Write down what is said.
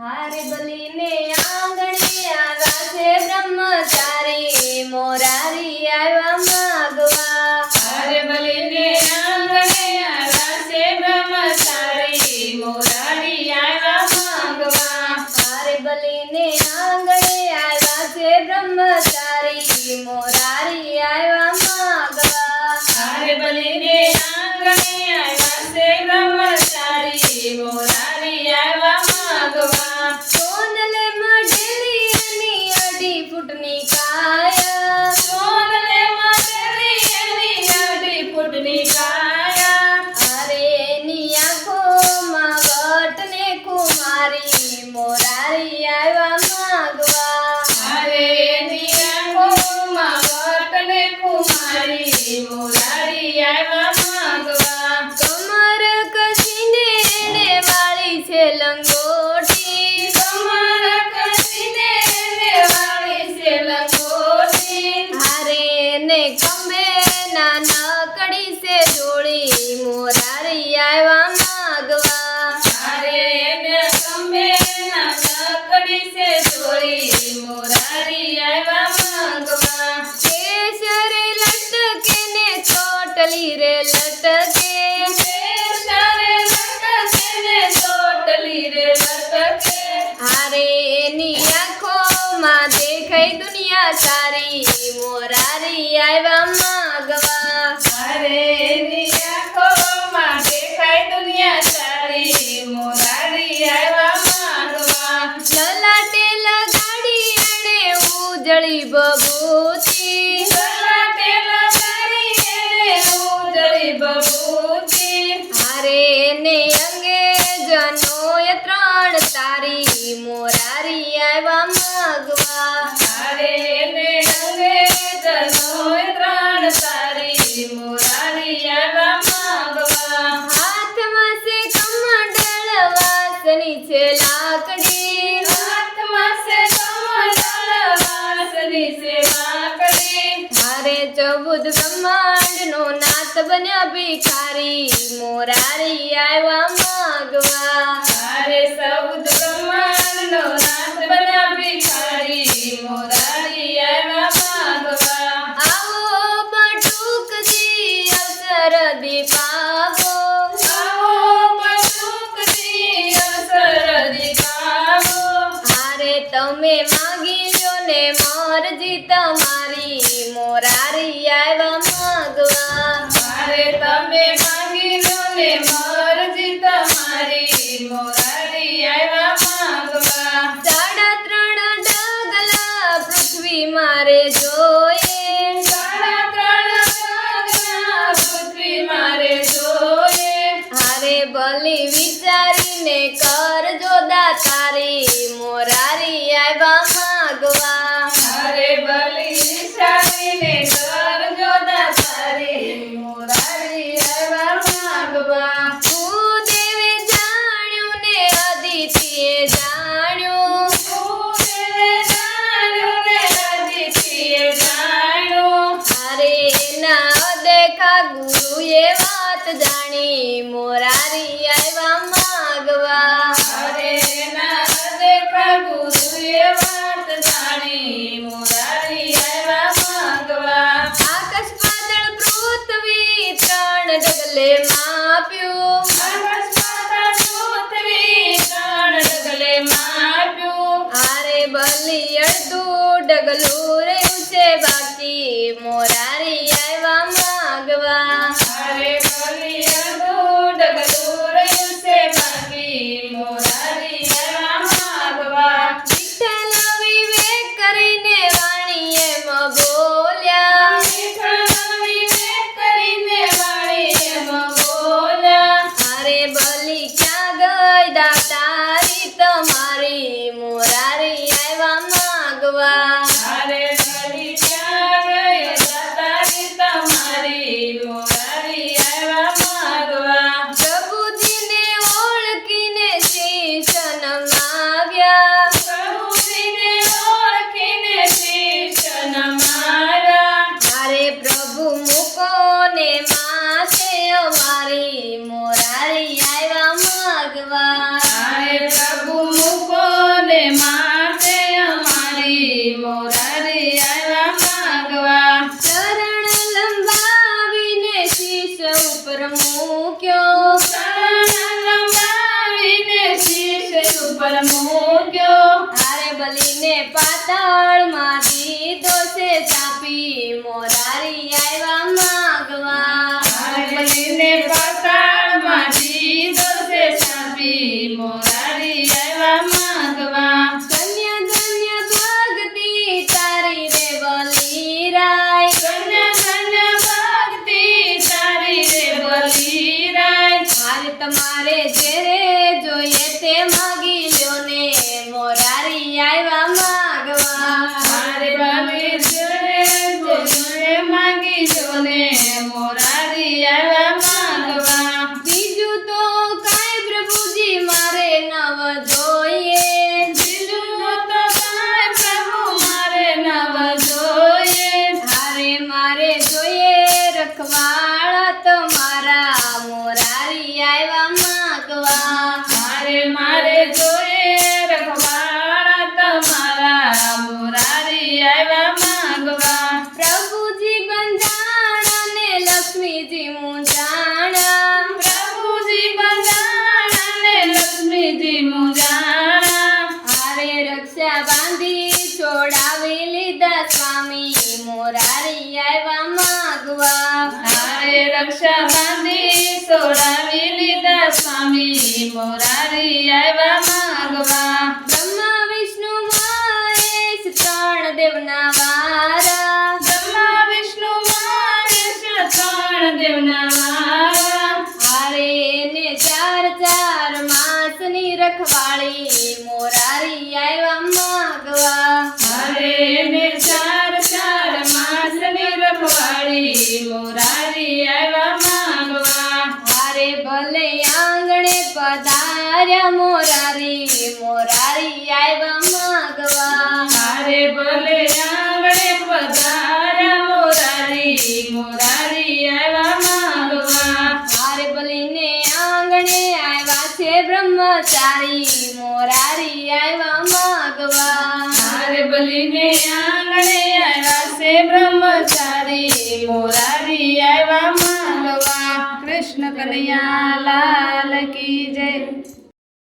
હારે બલીને આંગણે સારી મોરારી આવ્યા માગવા. હારે એની આંખોમાં દેખાય દુનિયા મોરારી આવ્યા માંગવા. લલાટે લગાડી એણે ઉજળી બબૂતી સલાટે લગાડી એને ઉજળી બબૂતી હારે એને ભિખારી મોરારી આવ્યા માગવા હારે સૌદ બ્રહ્માંડનો નાથ બન્યા ભિખારી મોરારી આવ્યા માંગવા આવો બટુકજી અવસર દીપાવો આવો બટુકથી અસર દીપાવો હારે તમે માગી લ્યો ને મરજી તમારી મોરારી ને મરજી તમારી મોરારી આવ્યા માંગવા. સાડા ત્રણ ડગલા પૃથ્વી મારે જોઈએ. સાડા ત્રણ પૃથ્વી મારે જોઈએ. હારે બલી વિચારીને કરજો દાતારી મોરારી આવ્યા ગુરુએ વાત જાણી મોરારી આવ્યા માગવા. ના દેખા ગુરુએ વાત જાણી મોરારી આવ્યા માગવા. આકાશ પાતળ પૃથ્વી ત્રણ ડગલે માપ્યું. આકાશ પાતાળ પૃથ્વી ત્રણ ડગલે માપ્યું. હારે બલી અડધું ડગલું રહ્યું છે બાકી મોરારી તમારે દોરા બાંધી છોડાવી લીધા સ્વામી. મોરારી આવ્યા માગવા. હાય રક્ષા બાંધી છોડાવી લીધા સ્વામી. મોરારી આવ્યા માગવા. તારી આવ્યા માગવા. મારે ભલે આંગણે પધારા મોરારી મોરારી આવ્યા માગવા મારે ભલીને આંગણે આવ્યા છે બ્રહ્મચારી, મોરારી આવ્યા માગવા મારે ભલીને આંગણે આવ્યા છે બ્રહ્મચારી, મોરારી આવ્યા માગવા. કૃષ્ણ કનૈયા